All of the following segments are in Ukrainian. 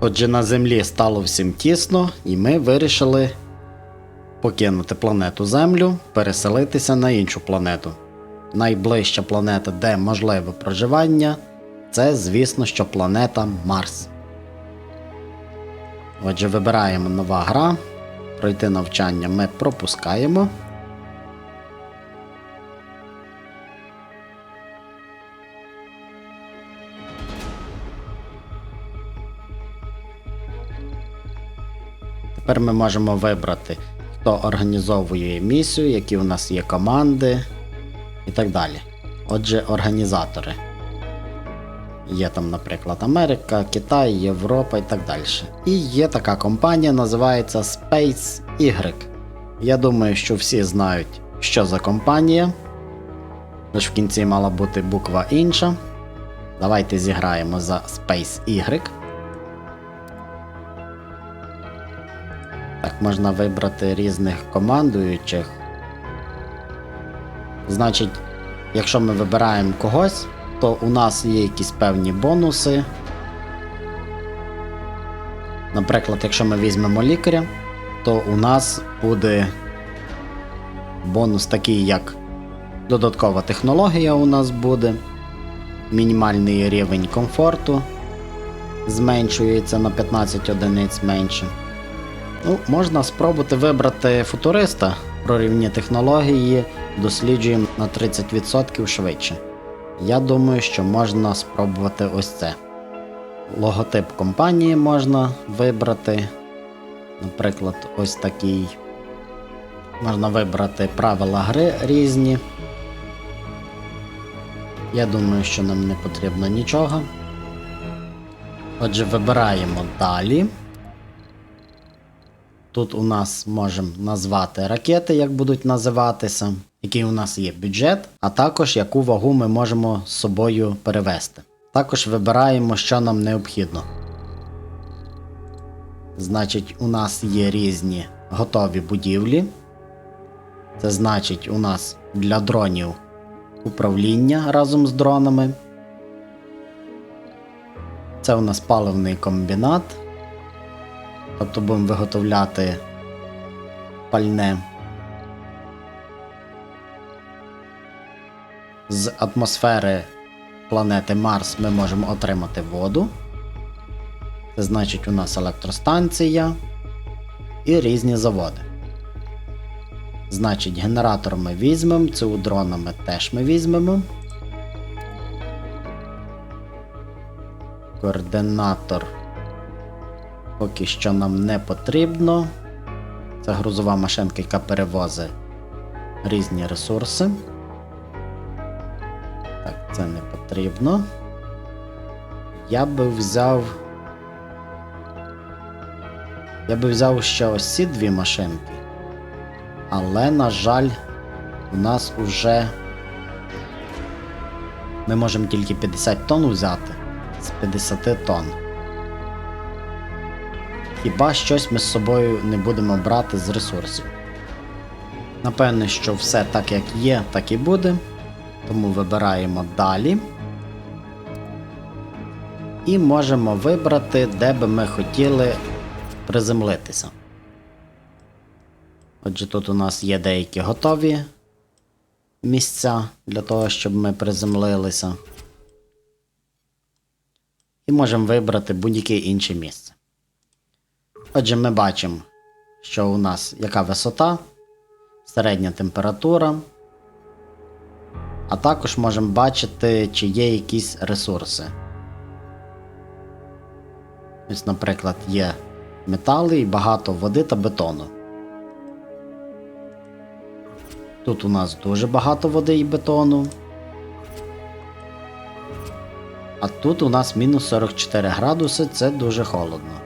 Отже, на землі стало всім тісно, і ми вирішили покинути планету Землю, переселитися на іншу планету. Найближча планета, де можливе проживання, це, звісно, що планета Марс. Отже, вибираємо нова гра. Пройти навчання ми пропускаємо. Тепер ми можемо вибрати, хто організовує місію, які у нас є команди і так далі. Отже, організатори. Є там, наприклад, Америка, Китай, Європа і так далі. І є така компанія, називається Space Y. Я думаю, що всі знають, що за компанія. Лише в кінці мала бути буква інша. Давайте зіграємо за Space Y. Так, можна вибрати різних командуючих. Значить, якщо ми вибираємо когось, то у нас є якісь певні бонуси. Наприклад, якщо ми візьмемо лікаря, то у нас буде бонус такий, як додаткова технологія у нас буде, мінімальний рівень комфорту зменшується на 15 одиниць менше. Ну, можна спробувати вибрати футуриста прорівні технології, досліджуємо на 30% швидше. Я думаю, що можна спробувати ось це. Логотип компанії можна вибрати. Наприклад, ось такий. Можна вибрати правила гри різні. Я думаю, що нам не потрібно нічого. Отже, вибираємо далі. Тут у нас можемо назвати ракети, як будуть називатися, який у нас є бюджет, а також яку вагу ми можемо з собою перевести. Також вибираємо, що нам необхідно. Значить, у нас є різні готові будівлі. Це значить, у нас для дронів управління разом з дронами. Це у нас паливний комбінат. Тобто будемо виготовляти пальне. З атмосфери планети Марс ми можемо отримати воду. Це значить у нас електростанція і різні заводи. Значить, генератор ми візьмемо, ЦУ дронами теж ми візьмемо. Координатор поки що нам не потрібно. Це грузова машинка, яка перевозить різні ресурси. Так, це не потрібно. Я би взяв. Я би взяв ще ось ці дві машинки. Але, на жаль, у нас уже ми можемо тільки 50 тонн взяти з 50 тонн. Хіба щось ми з собою не будемо брати з ресурсів. Напевне, що все так як є, так і буде. Тому вибираємо далі. І можемо вибрати, де би ми хотіли приземлитися. Отже, тут у нас є деякі готові місця для того, щоб ми приземлилися. І можемо вибрати будь-яке інше місце. Отже, ми бачимо, що у нас яка висота, середня температура. А також можемо бачити, чи є якісь ресурси. Ось, наприклад, є метали і багато води та бетону. Тут у нас дуже багато води і бетону. А тут у нас мінус 44 градуси, це дуже холодно.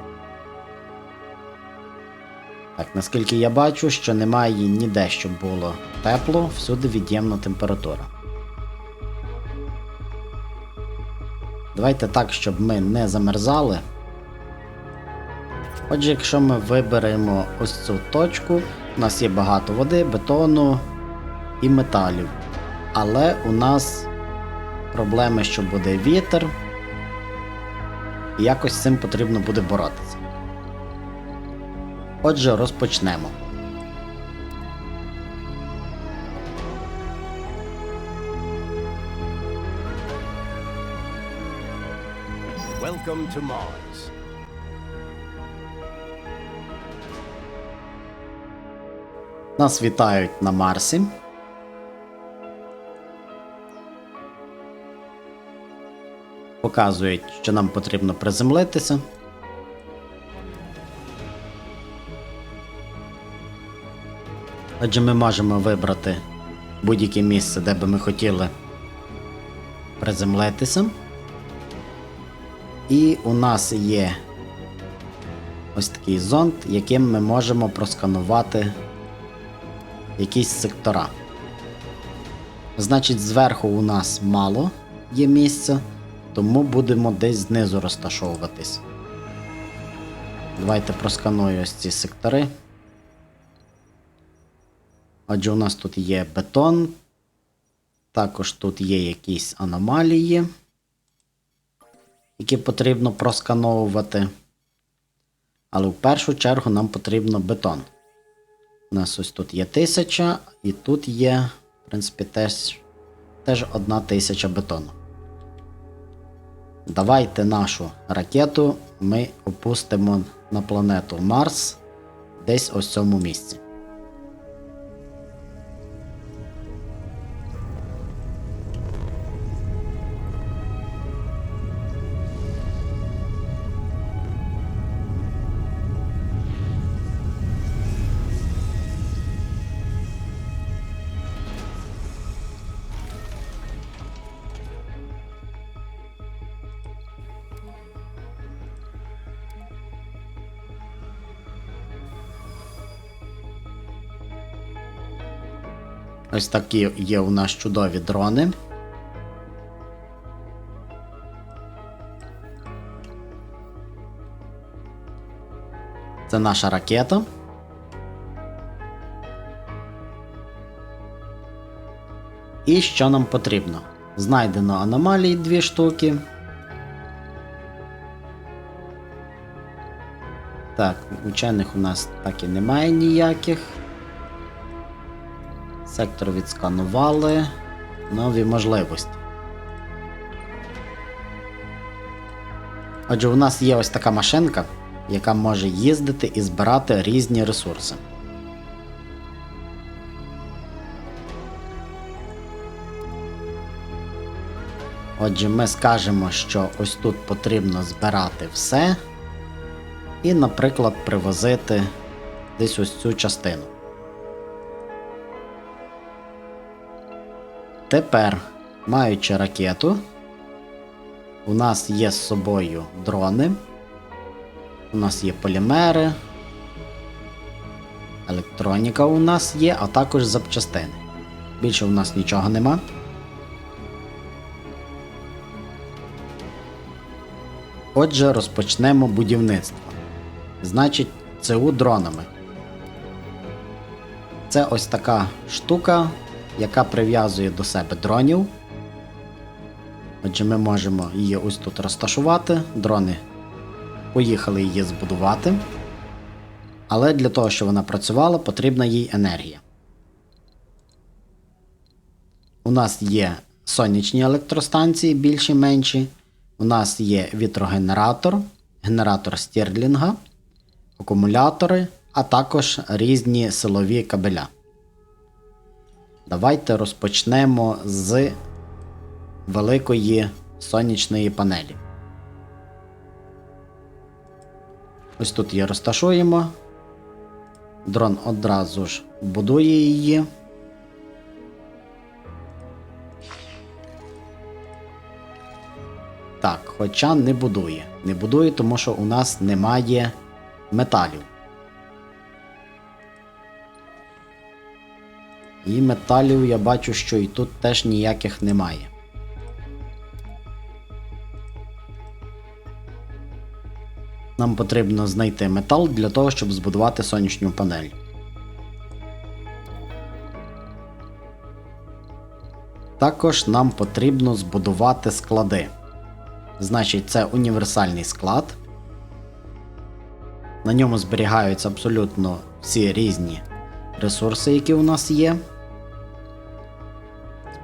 Так, наскільки я бачу, що немає ніде, щоб було тепло, всюди від'ємна температура. Давайте так, щоб ми не замерзали. Отже, якщо ми виберемо ось цю точку, у нас є багато води, бетону і металів. Але у нас проблеми, що буде вітер. і якось з цим потрібно буде боротися. Отже, розпочнемо. Welcome to Mars. Нас вітають на Марсі. Показують, що нам потрібно приземлитися. Отже, ми можемо вибрати будь-яке місце, де би ми хотіли приземлитися. І у нас є ось такий зонд, яким ми можемо просканувати якісь сектора. Значить, зверху у нас мало є місця, тому будемо десь знизу розташовуватись. Давайте просканую ось ці сектори. Отже, у нас тут є бетон. Також тут є якісь аномалії, які потрібно проскановувати. Але в першу чергу нам потрібно бетон. У нас ось тут є 1000, і тут є, в принципі, теж, теж одна тисяча бетону. Давайте нашу ракету ми опустимо на планету Марс десь ось в цьому місці. Ось такі є у нас чудові дрони. Це наша ракета. І що нам потрібно? Знайдено аномалії дві штуки. Так, учених у нас так і немає ніяких. Сектор відсканували. Нові можливості. Отже, у нас є ось така машинка, яка може їздити і збирати різні ресурси. Отже, ми скажемо, що ось тут потрібно збирати все. І, наприклад, привозити десь ось цю частину. Тепер, маючи ракету, у нас є з собою дрони, у нас є полімери, електроніка у нас є, а також запчастини. Більше у нас нічого нема. Отже, розпочнемо будівництво. Значить, ЦУ дронами. Це ось така штука, яка прив'язує до себе дронів. Отже, ми можемо її ось тут розташувати. Дрони поїхали її збудувати. Але для того, щоб вона працювала, потрібна їй енергія. У нас є сонячні електростанції більші менші. У нас є вітрогенератор, генератор стірлінга, акумулятори, а також різні силові кабеля. Давайте розпочнемо з великої сонячної панелі. Ось тут її розташуємо. Дрон одразу ж будує її. Так, хоча не будує. Не будує, тому що у нас немає металів. І металів я бачу, що і тут теж ніяких немає. Нам потрібно знайти метал для того, щоб збудувати сонячну панель. Також нам потрібно збудувати склади. Значить, це універсальний склад. На ньому зберігаються абсолютно всі різні ресурси, які у нас є.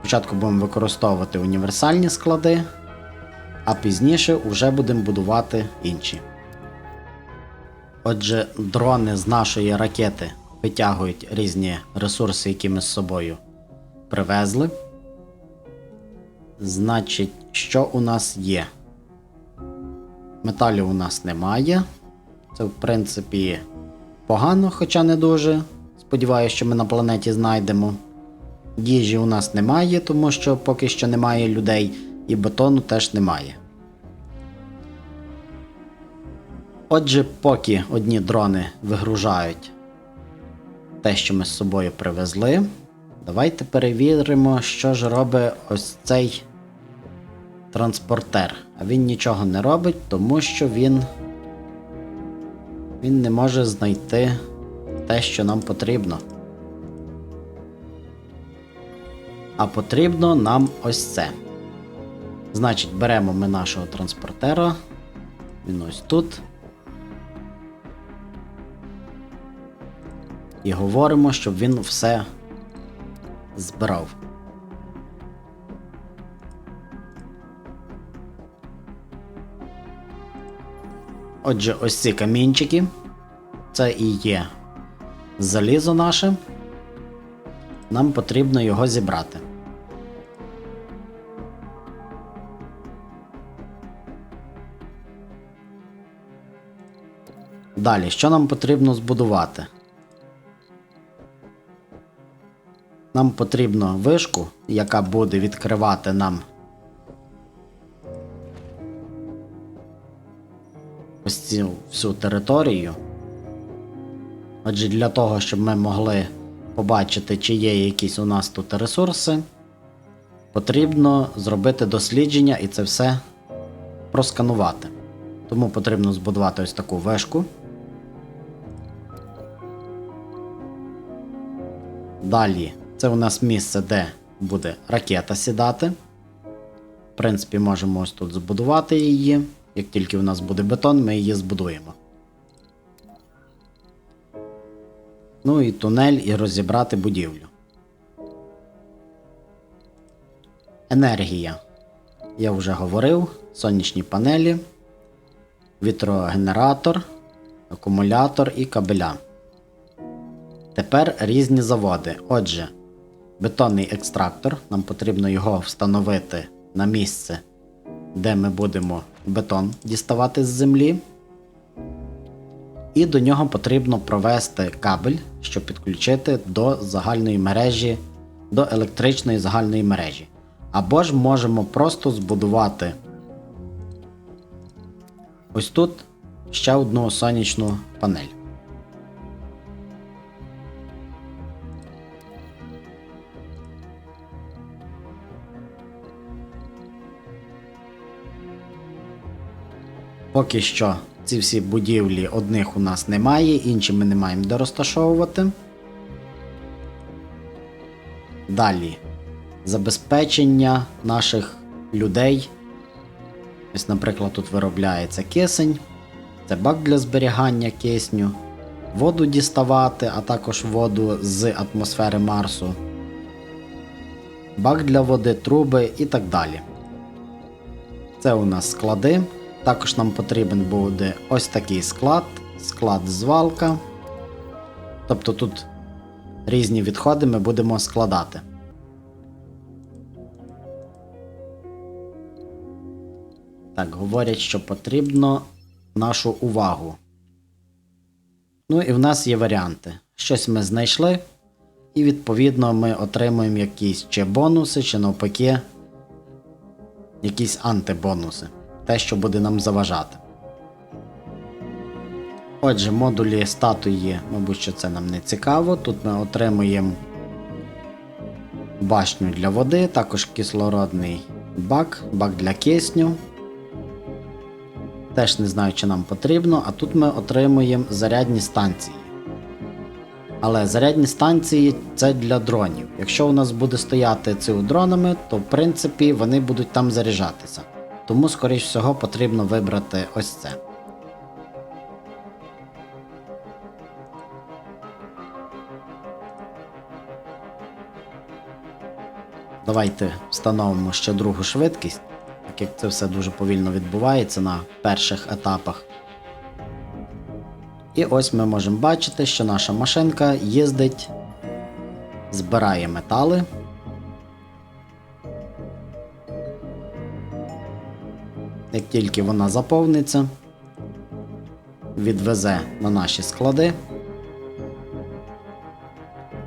Спочатку будемо використовувати універсальні склади, а пізніше вже будемо будувати інші. Отже, дрони з нашої ракети витягують різні ресурси, які ми з собою привезли. Значить, що у нас є? Металів у нас немає. Це, в принципі, погано, хоча не дуже. Сподіваюся, що ми на планеті знайдемо. Їжі у нас немає, тому що поки що немає людей, і бетону теж немає. Отже, поки одні дрони вигружають те, що ми з собою привезли, давайте перевіримо, що ж робить ось цей транспортер. А він нічого не робить, тому що він, він не може знайти те, що нам потрібно. А потрібно нам ось це. Значить, беремо ми нашого транспортера. Він ось тут. І говоримо, щоб він все збирав. Отже, ось ці камінчики. Це і є залізо наше. Нам потрібно його зібрати. Далі, що нам потрібно збудувати? Нам потрібно вишку, яка буде відкривати нам ось цю всю територію. Отже, для того, щоб ми могли побачити, чи є якісь у нас тут ресурси, потрібно зробити дослідження і це все просканувати. Тому потрібно збудувати ось таку вишку. Далі, це у нас місце, де буде ракета сідати. В принципі, можемо ось тут збудувати її. Як тільки у нас буде бетон, ми її збудуємо. Ну і тунель, і розібрати будівлю. Енергія. Я вже говорив. Сонячні панелі, вітрогенератор, акумулятор і кабеля. Тепер різні заводи. Отже, бетонний екстрактор. Нам потрібно його встановити на місце, де ми будемо бетон діставати з землі. І до нього потрібно провести кабель, щоб підключити до загальної мережі, до електричної загальної мережі. Або ж можемо просто збудувати ось тут ще одну сонячну панель. Поки що ці всі будівлі одних у нас немає, інші ми не маємо де розташовувати. Далі. Забезпечення наших людей. Ось, наприклад, тут виробляється кисень. Це бак для зберігання кисню. Воду діставати, а також воду з атмосфери Марсу. Бак для води, труби і так далі. Це у нас склади. Також нам потрібен буде ось такий склад, склад звалка. Тобто тут різні відходи ми будемо складати. Так, говорять, що потрібно нашу увагу. Ну і в нас є варіанти. Щось ми знайшли, і відповідно ми отримуємо якісь чи бонуси, чи навпаки, якісь антибонуси те, що буде нам заважати. Отже, модулі статуї, мабуть, що це нам не цікаво. Тут ми отримуємо башню для води, також кислородний бак, бак для кисню. Теж не знаю, чи нам потрібно, а тут ми отримуємо зарядні станції. Але зарядні станції це для дронів. Якщо у нас буде стояти ці дронами, то в принципі вони будуть там заряджатися. Тому, скоріш всього, потрібно вибрати ось це. Давайте встановимо ще другу швидкість, так як це все дуже повільно відбувається на перших етапах. І ось ми можемо бачити, що наша машинка їздить, збирає метали. Як тільки вона заповниться, відвезе на наші склади.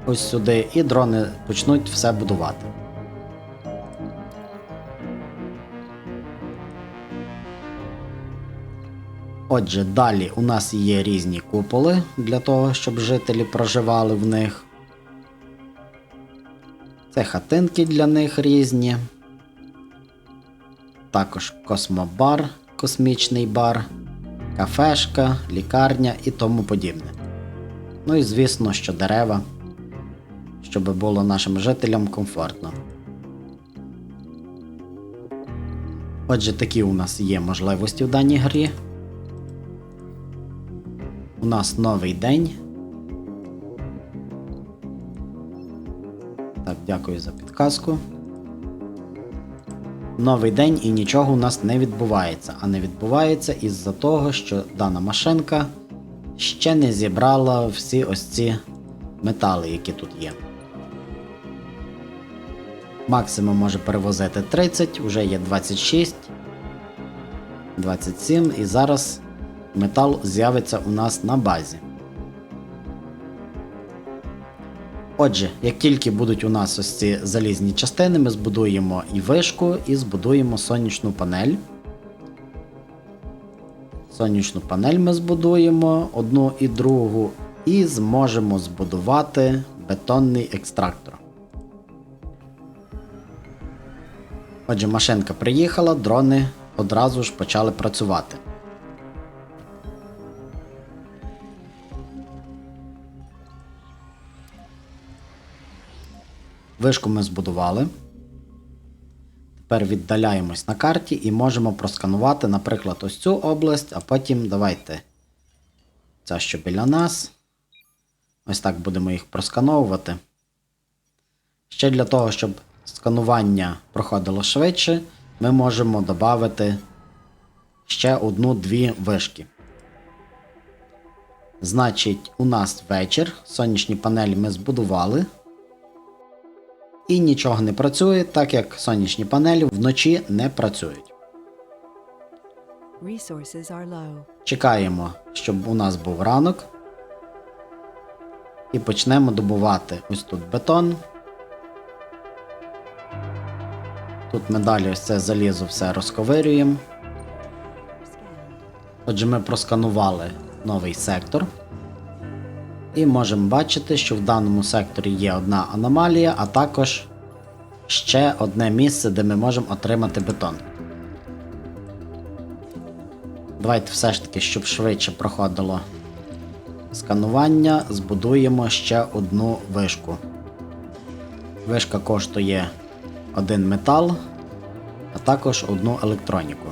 Ось сюди, і дрони почнуть все будувати. Отже, далі у нас є різні куполи для того, щоб жителі проживали в них. Це хатинки для них різні. Також космобар, космічний бар, кафешка, лікарня і тому подібне. Ну і звісно, що дерева, щоб було нашим жителям комфортно. Отже, такі у нас є можливості в даній грі. У нас новий день. Так, дякую за підказку. Новий день і нічого у нас не відбувається. А не відбувається із-за того, що дана машинка ще не зібрала всі ось ці метали, які тут є. Максимум може перевозити 30, вже є 26, 27 і зараз метал з'явиться у нас на базі. Отже, як тільки будуть у нас ось ці залізні частини, ми збудуємо і вишку, і збудуємо сонячну панель. Сонячну панель ми збудуємо одну і другу, і зможемо збудувати бетонний екстрактор. Отже, машинка приїхала, дрони одразу ж почали працювати. Вишку ми збудували. Тепер віддаляємось на карті і можемо просканувати, наприклад, ось цю область, а потім давайте ця, що біля нас. Ось так будемо їх проскановувати. Ще для того, щоб сканування проходило швидше, ми можемо додати ще одну-дві вишки. Значить, у нас вечір. Сонячні панелі ми збудували. І нічого не працює, так як сонячні панелі вночі не працюють. Чекаємо, щоб у нас був ранок. І почнемо добувати ось тут бетон. Тут ми далі ось це залізо все розковирюємо. Отже, ми просканували новий сектор. І можемо бачити, що в даному секторі є одна аномалія, а також ще одне місце, де ми можемо отримати бетон. Давайте все ж таки, щоб швидше проходило сканування, збудуємо ще одну вишку. Вишка коштує один метал, а також одну електроніку.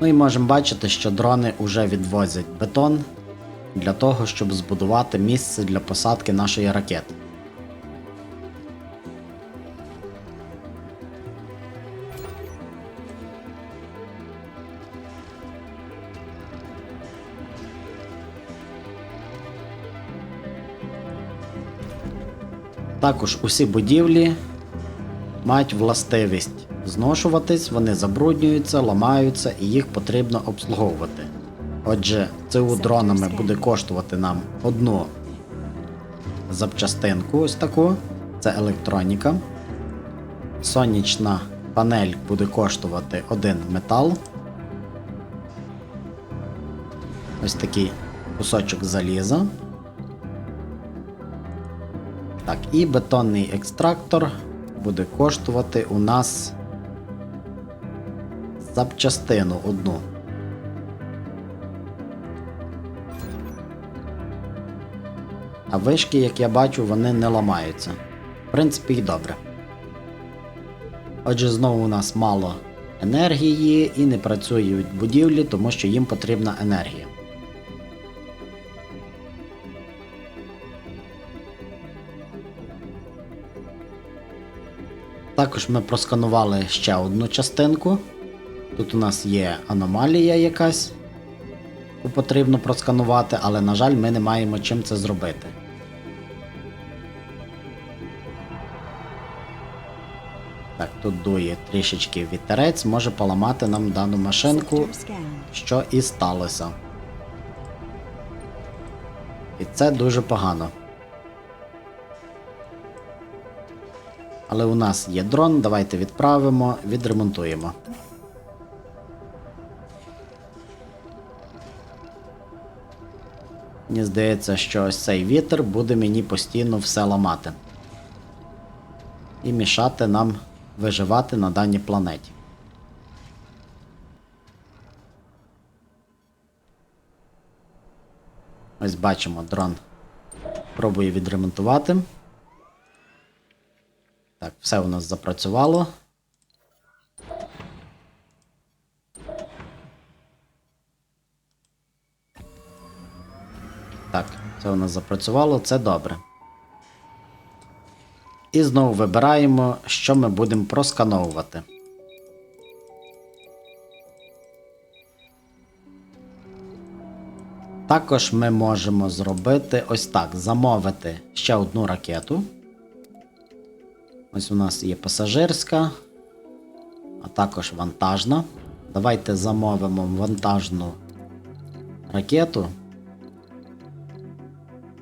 Ну і можемо бачити, що дрони вже відвозять бетон для того, щоб збудувати місце для посадки нашої ракети. Також усі будівлі мають властивість зношуватись, вони забруднюються, ламаються і їх потрібно обслуговувати. Отже, ЦУ дронами буде коштувати нам одну запчастинку, ось таку. Це електроніка. Сонячна панель буде коштувати один метал. Ось такий кусочок заліза. Так, і бетонний екстрактор буде коштувати у нас запчастину одну. А вишки, як я бачу, вони не ламаються. В принципі, і добре. Отже, знову у нас мало енергії і не працюють будівлі, тому що їм потрібна енергія. Також ми просканували ще одну частинку. Тут у нас є аномалія якась, яку потрібно просканувати, але, на жаль, ми не маємо чим це зробити. Так, тут дує трішечки вітерець, може поламати нам дану машинку, що і сталося. І це дуже погано. Але у нас є дрон, давайте відправимо, відремонтуємо. Мені здається, що ось цей вітер буде мені постійно все ламати. І мішати нам виживати на даній планеті. Ось бачимо, дрон пробує відремонтувати. Так, все у нас запрацювало. Так, це у нас запрацювало, це добре. І знову вибираємо, що ми будемо проскановувати. Також ми можемо зробити ось так: замовити ще одну ракету. Ось у нас є пасажирська, а також вантажна. Давайте замовимо вантажну ракету.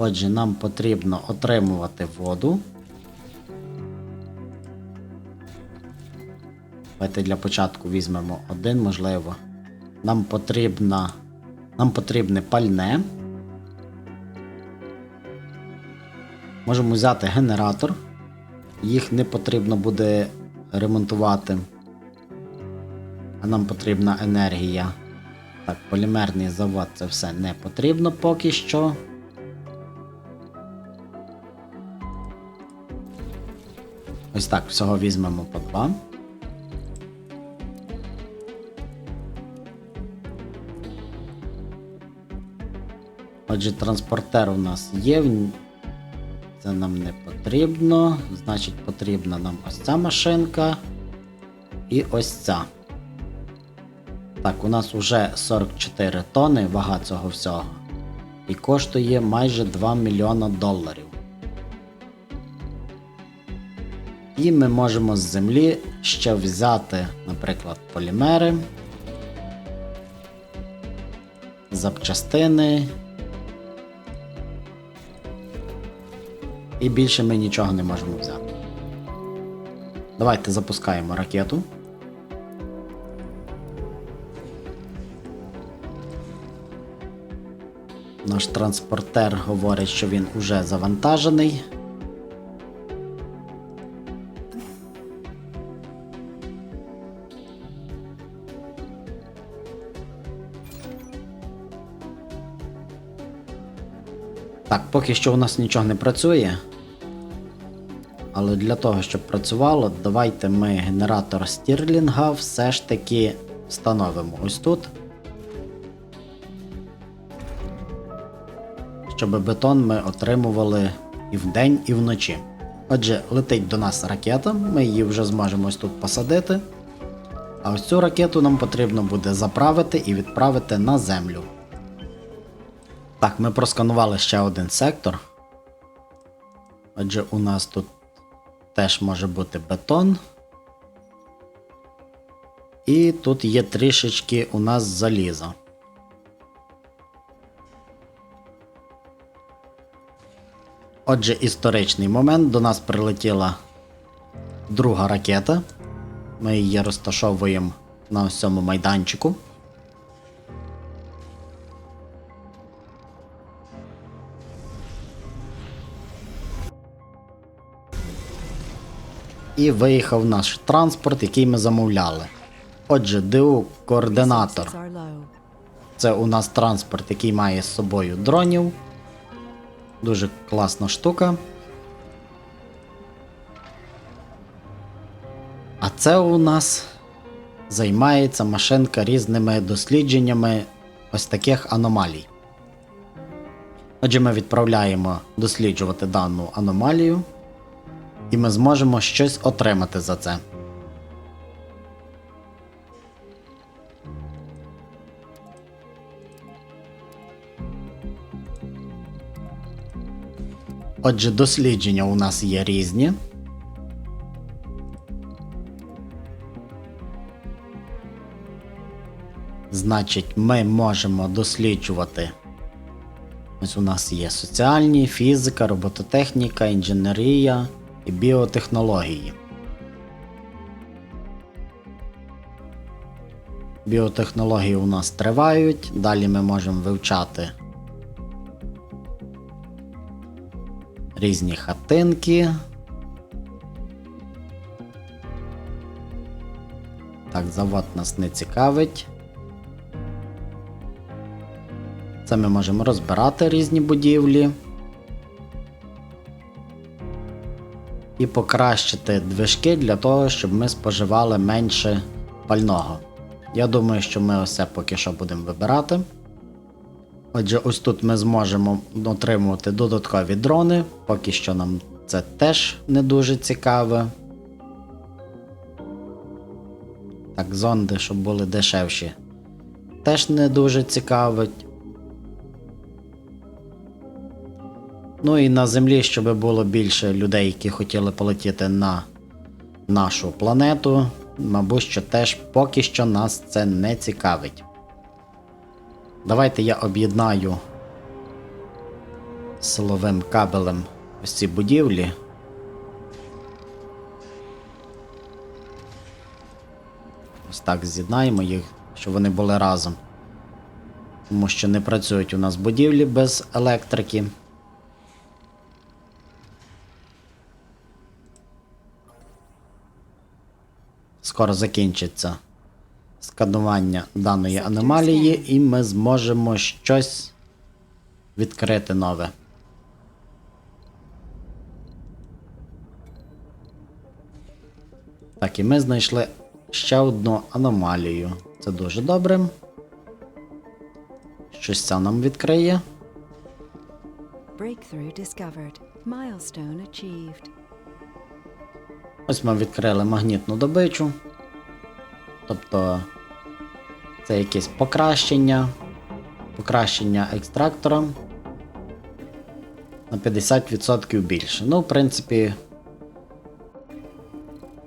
Отже, нам потрібно отримувати воду. Давайте для початку візьмемо один, можливо. Нам потрібна. Нам потрібне пальне. Можемо взяти генератор. Їх не потрібно буде ремонтувати. А нам потрібна енергія. Так, полімерний завод це все не потрібно поки що. Ось так, всього візьмемо по два. Отже, транспортер у нас є. Це нам не потрібно. Значить, потрібна нам ось ця машинка. І ось ця. Так, у нас вже 44 тони вага цього всього. І коштує майже 2 мільйона доларів. І ми можемо з землі ще взяти, наприклад, полімери, запчастини. І більше ми нічого не можемо взяти. Давайте запускаємо ракету. Наш транспортер говорить, що він уже завантажений. Поки що у нас нічого не працює. Але для того, щоб працювало, давайте ми генератор стірлінга все ж таки встановимо ось тут. Щоб бетон ми отримували і вдень, і вночі. Отже, летить до нас ракета, ми її вже зможемо ось тут посадити. А ось цю ракету нам потрібно буде заправити і відправити на землю. Так, ми просканували ще один сектор. Отже, у нас тут теж може бути бетон. І тут є трішечки у нас заліза. Отже, історичний момент. До нас прилетіла друга ракета. Ми її розташовуємо на ось цьому майданчику. І виїхав наш транспорт, який ми замовляли. Отже, ДУ координатор. Це у нас транспорт, який має з собою дронів. Дуже класна штука. А це у нас займається машинка різними дослідженнями ось таких аномалій. Отже, ми відправляємо досліджувати дану аномалію, і ми зможемо щось отримати за це. Отже, дослідження у нас є різні. Значить, ми можемо досліджувати. Ось у нас є соціальні, фізика, робототехніка, інженерія і біотехнології. Біотехнології у нас тривають, далі ми можемо вивчати різні хатинки. Так, завод нас не цікавить. Це ми можемо розбирати різні будівлі. І покращити движки для того, щоб ми споживали менше пального. Я думаю, що ми все поки що будемо вибирати. Отже, ось тут ми зможемо отримувати додаткові дрони, поки що нам це теж не дуже цікаве. Так, зонди, щоб були дешевші, теж не дуже цікавить. Ну і на землі, щоб було більше людей, які хотіли полетіти на нашу планету, мабуть, що теж поки що нас це не цікавить. Давайте я об'єднаю силовим кабелем ось ці будівлі. Ось так з'єднаємо їх, щоб вони були разом. Тому що не працюють у нас будівлі без електрики. Скоро закінчиться сканування даної аномалії, і ми зможемо щось відкрити нове. Так, і ми знайшли ще одну аномалію. Це дуже добре. Щось це нам відкриє. Breakthrough discovered. Milestone achieved. Ось ми відкрили магнітну добичу. Тобто це якесь покращення. Покращення екстрактора на 50% більше. Ну, в принципі,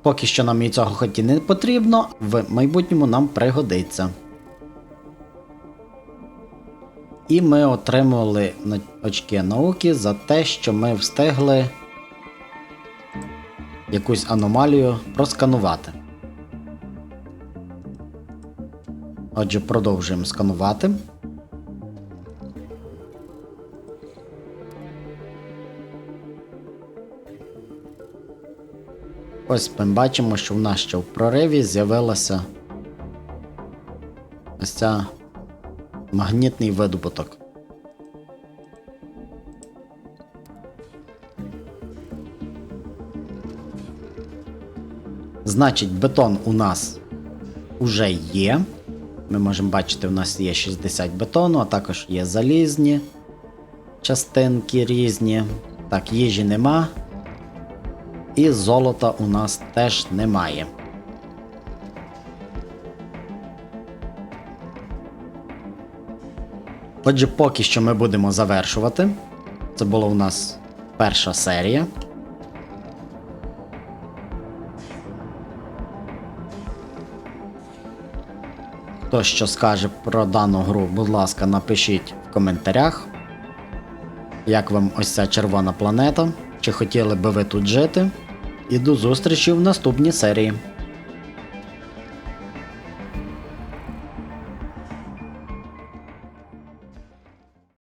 поки що нам і цього хоч і не потрібно, в майбутньому нам пригодиться. І ми отримали очки науки за те, що ми встигли якусь аномалію просканувати. Отже, продовжуємо сканувати. Ось ми бачимо, що в нас ще в прориві з'явилася ось ця магнітний видобуток. Значить, бетон у нас уже є. Ми можемо бачити, у нас є 60 бетону, а також є залізні частинки різні. Так, їжі нема. І золота у нас теж немає. Отже, поки що ми будемо завершувати. Це була у нас перша серія. Хто що скаже про дану гру, будь ласка, напишіть в коментарях. Як вам ось ця червона планета? Чи хотіли би ви тут жити? І до зустрічі в наступній серії.